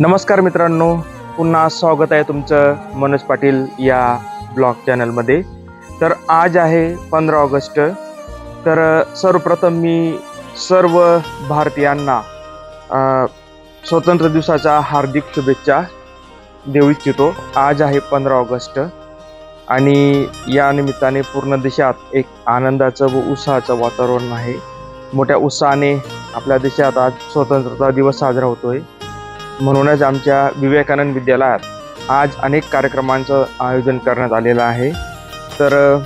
नमस्कार मित्रांनो पुन्हा स्वागत आहे तुमचं मनोज पाटील या ब्लॉग चॅनलमध्ये. तर आज आहे पंधरा ऑगस्ट. तर सर्वप्रथम मी सर्व भारतीयांना स्वतंत्र दिवसाच्या हार्दिक शुभेच्छा देऊ इच्छितो. आज आहे पंधरा ऑगस्ट आणि या निमित्ताने पूर्ण देशात एक आनंदाचं व उत्साहाचं वातावरण आहे. मोठ्या उत्साहाने आपल्या देशात आज स्वतंत्रता दिवस साजरा होतो आहे म्हणूनच आमच्या विवेकानंद विद्यालयात आज अनेक कार्यक्रमांचं आयोजन करण्यात आलेलं आहे. तर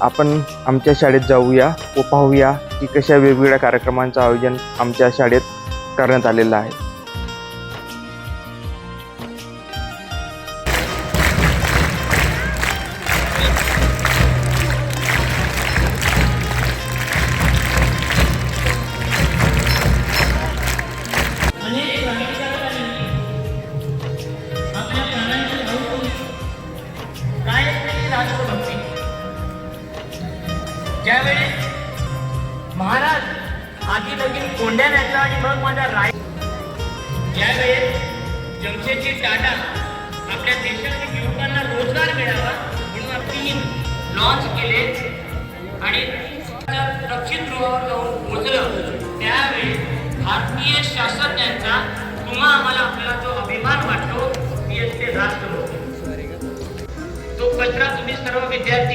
आपण आमच्या शाळेत जाऊया व पाहूया की कशा वेगवेगळ्या कार्यक्रमांचं आयोजन आमच्या शाळेत करण्यात आलेलं आहे.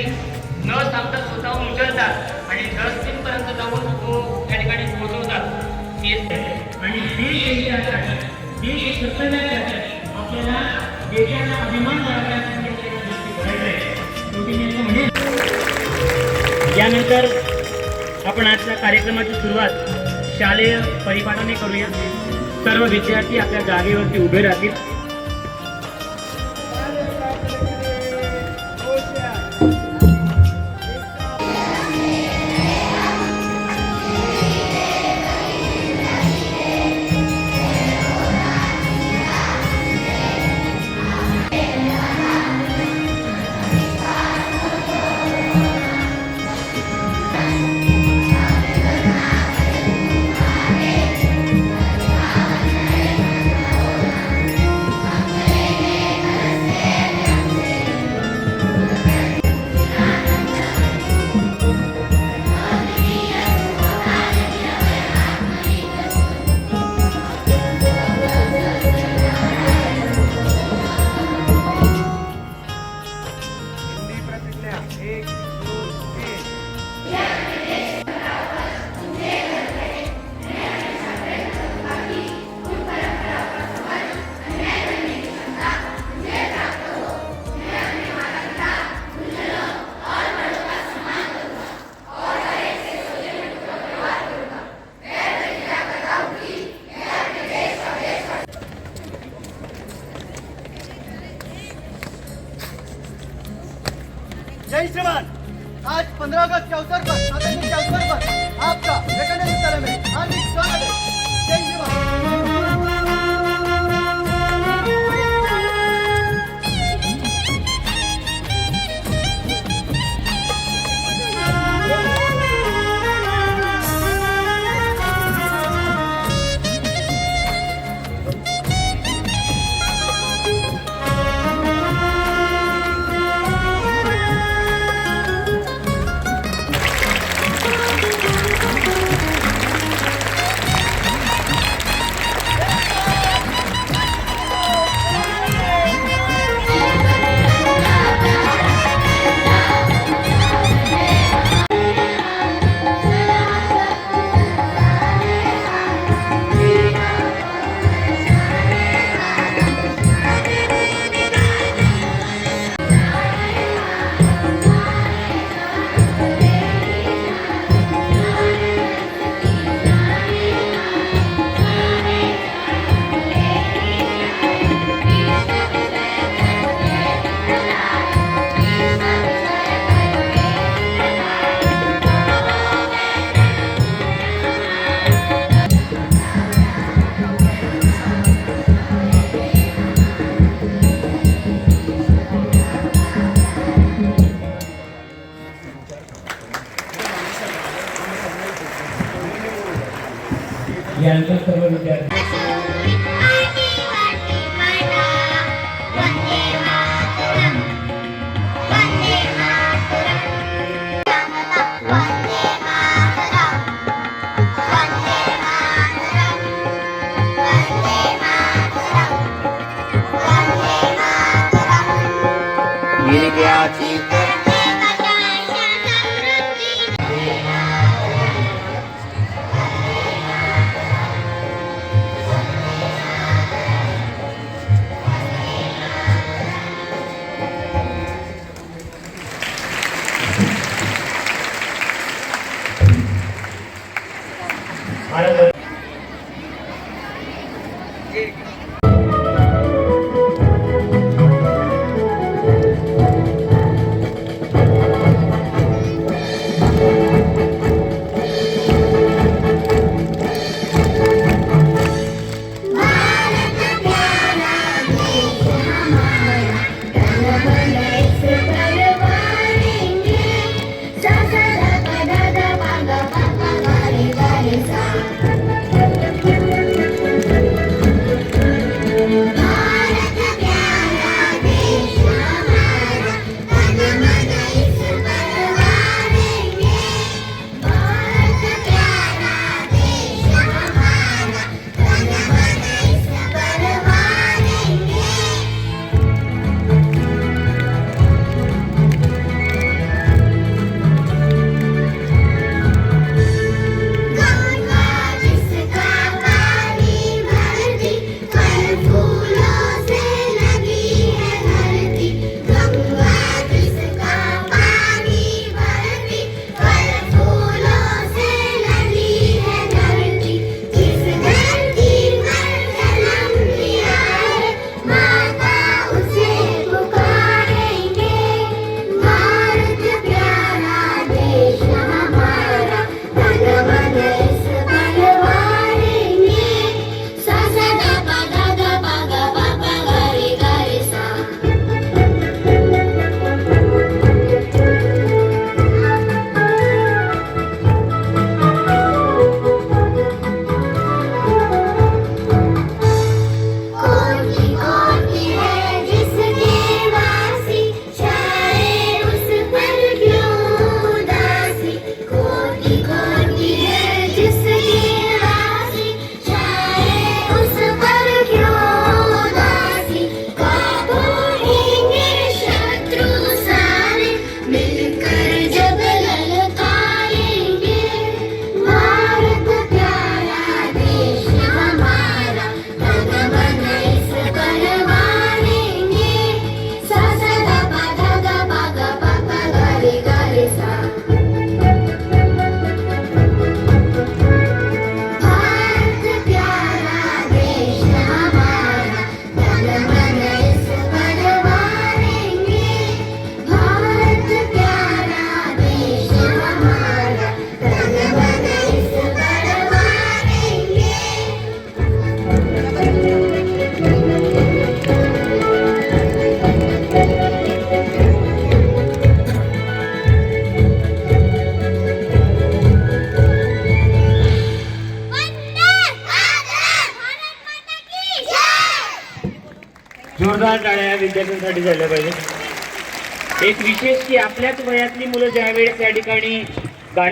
न सांगता स्वतःहून उचलतात आणि डस्टबिनपर्यंत जाऊन तो त्या ठिकाणी पोहोचवतात. आणि देश यशासाठी देश कर्तव्यासाठी आपल्याला देशाला अभिमान यानंतर आपण आजच्या कार्यक्रमाची सुरुवात शालेय परिपाठाने करूया. सर्व विद्यार्थी आपल्या जागेवरती उभे राहतील. जय श्रीमान आज 15 अगस्त के अवसर पर आजादी के अवसर पर आपका विवेकानंद में हार्दिक स्वागत है। again. Let's have a look it. ஆனந்த विद्यार्थ्यांसाठी झाल्या पाहिजे. एक विशेष की आपल्याच वयातली मुलं ज्यावेळेस त्या ठिकाणी गाणी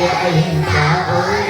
เียวไอ้หินขาเอ้ย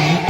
Thank you.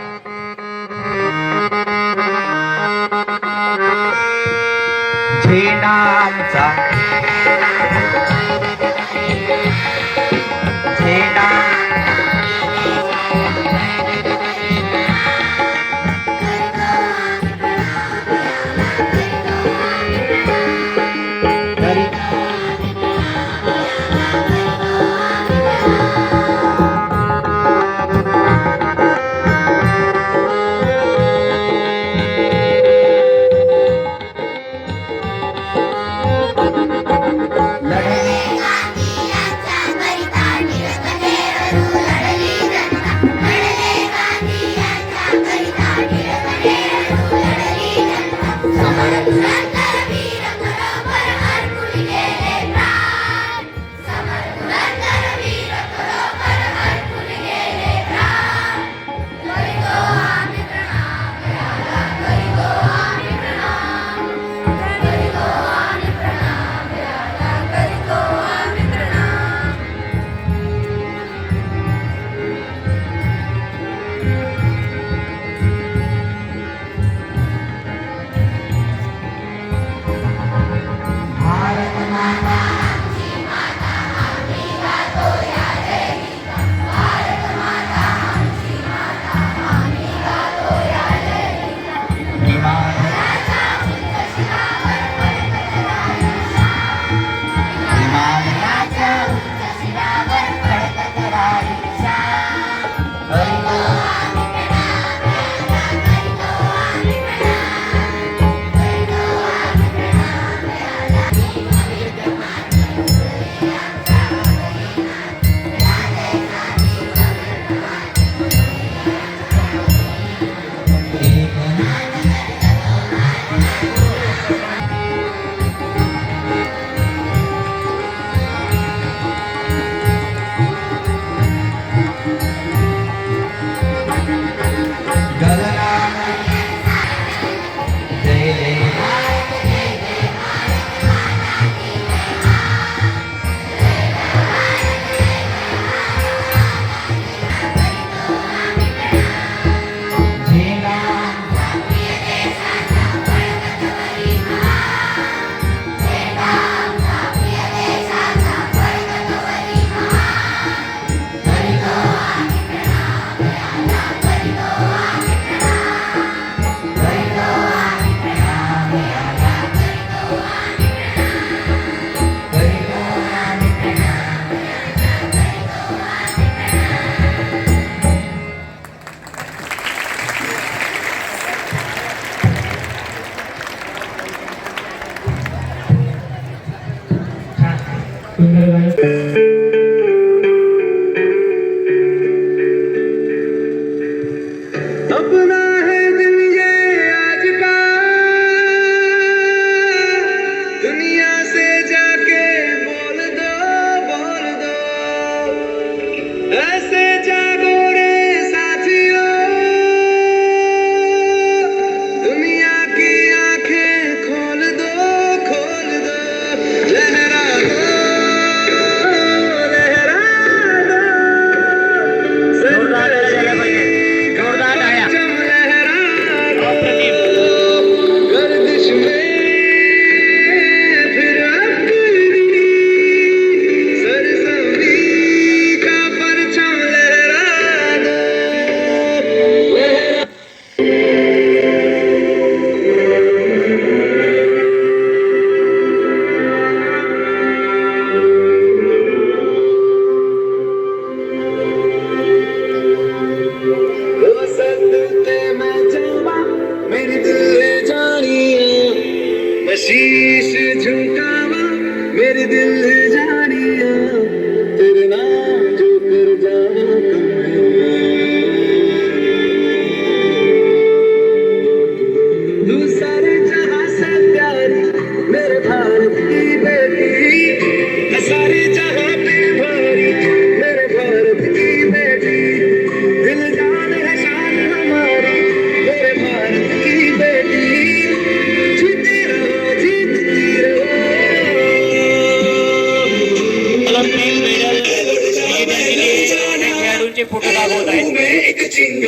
एक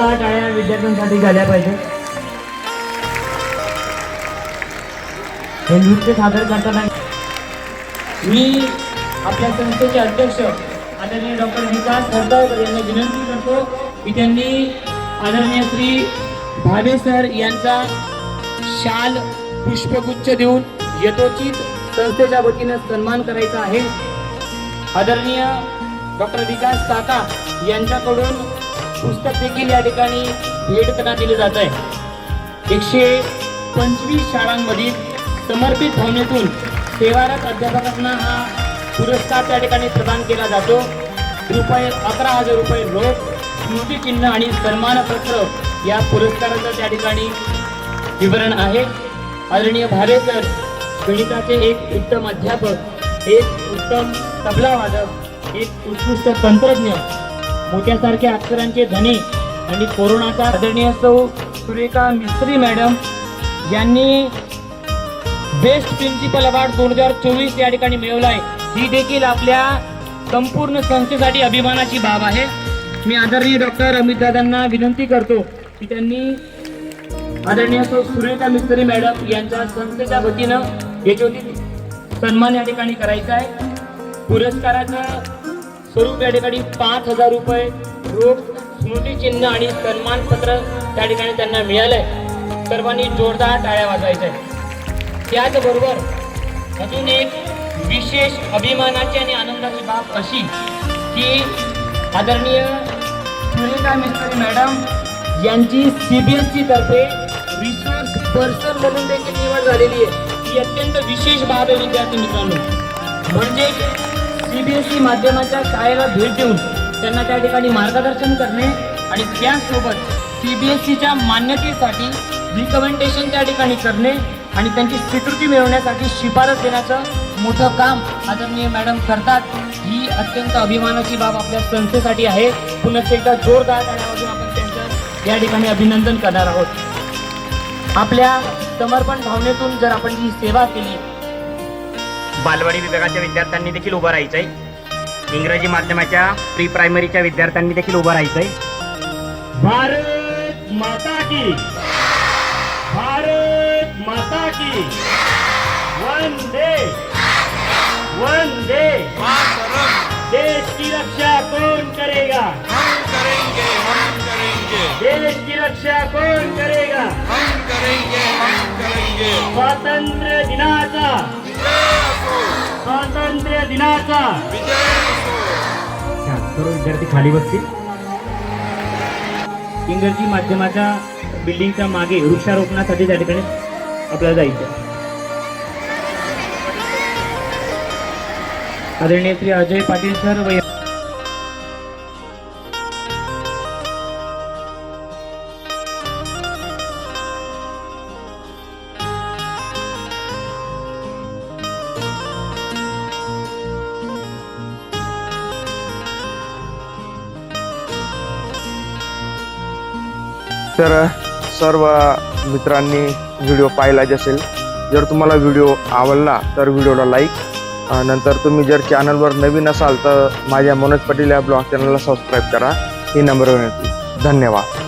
जोरदार टाळ्या विद्यार्थ्यांसाठी झाल्या पाहिजे. हे नृत्य सादर करताना मी आपल्या संस्थेचे अध्यक्ष आदरणीय डॉक्टर विकास हरदावकर यांना विनंती करतो की त्यांनी आदरणीय श्री भावे सर यांचा शाल पुष्पगुच्छ देऊन यथोचित संस्थेच्या वतीनं सन्मान करायचा आहे. आदरणीय डॉक्टर विकास काका यांच्याकडून पुस्तक देखील या ठिकाणी भेटताना दिले जात आहे. एकशे पंचवीस शाळांमधील समर्पित भावनेतून सेवारत अध्यापकांना हा पुरस्कार त्या ठिकाणी प्रदान केला जातो. रुपये अकरा हजार रुपये रोख स्मृतिचिन्ह आणि सन्मानपत्र या पुरस्काराचं त्या ठिकाणी विवरण आहे. आदरणीय भावे सर गणिताचे एक उत्तम अध्यापक एक उत्तम तबला वादक एक उत्कृष्ट तंत्रज्ञ मोत्यासारख्या अक्षरांचे धनी आणि कोरोनाचा आदरणीय सौ सुरेखा मिस्त्री मॅडम यांनी बेस्ट प्रिन्सिपल अवॉर्ड दोन हजार चोवीस या ठिकाणी मिळवला आहे ही देखील आपल्या संपूर्ण संस्थेसाठी अभिमानाची बाब आहे. मी आदरणीय डॉक्टर अमित दादांना विनंती करतो की त्यांनी आदरणीय सौ सुरेखा मिस्त्री मॅडम यांच्या संस्थेच्या वतीनं यशोदी सन्मान या ठिकाणी करायचा आहे. पुरस्काराचं स्वरूप या ठिकाणी पाच हजार रुपये रोख स्मृतिचिन्ह आणि सन्मानपत्र त्या ठिकाणी त्यांना मिळालंय. सर्वांनी जोरदार टाळ्या वाजवायच्या. त्याचबरोबर अजून एक विशेष अभिमानाची आणि आनंदाची बाब अशी की आदरणीय सुनीता मिस्त्री मॅडम यांची सी बी एस तर्फे रिसोर्स पर्सन म्हणून देखील निवड झालेली आहे. ही अत्यंत विशेष बाब आहे विद्यार्थी मित्रांनो. म्हणजे सी बी एस ई माध्यमाच्या शाळेला भेट देऊन त्यांना त्या ठिकाणी मार्गदर्शन करणे आणि त्यासोबत सी बी एस सीच्या मान्यतेसाठी रिकमेंडेशन त्या ठिकाणी करणे आणि त्यांची स्वीकृती मिळवण्यासाठी शिफारस देण्याचं मोठं काम आदरणीय मॅडम करतात. ही अत्यंत अभिमानाची बाब आपल्या संस्थेसाठी आहे. पुन्हा एकदा जोरदार गाण्यामधून आपण त्यांचं या ठिकाणी अभिनंदन करणार आहोत. आपल्या समर्पण भावनेतून जर आपण ही सेवा केली बालवाडी विभागाच्या विद्यार्थ्यांनी देखील उभं राहायचं आहे इंग्रजी माध्यमाच्या प्री प्रायमरीच्या विद्यार्थ्यांनी देखील उभं राहायचं आहे भारत माता की. भारत माता की. वंदे. वंदे. देश की रक्षा कौन करेगा हम करेंगे हम करेंगे? देश की रक्षा कौन करेगा? हम करेंगे हम करेंगे। स्वातंत्र्य दिनाचा। स्वातंत्र्य दिनाचा विजय असो सर्व विद्यार्थी खाली बसतील. इंग्रजी माध्यमाच्या बिल्डिंगच्या मागे वृक्षारोपणासाठी त्या ठिकाणी आपल्याला जायचं आदरणीय श्री अजय पाटील सर व सर्व मित्रांनी व्हिडिओ पाहिलाच असेल. जर तुम्हाला व्हिडिओ आवडला तर व्हिडिओला लाईक नंतर तुम्ही जर चॅनलवर नवीन असाल तर माझ्या मनोज पाटील या ब्लॉग चॅनलला सबस्क्राईब करा. ही नंबर विनंती धन्यवाद.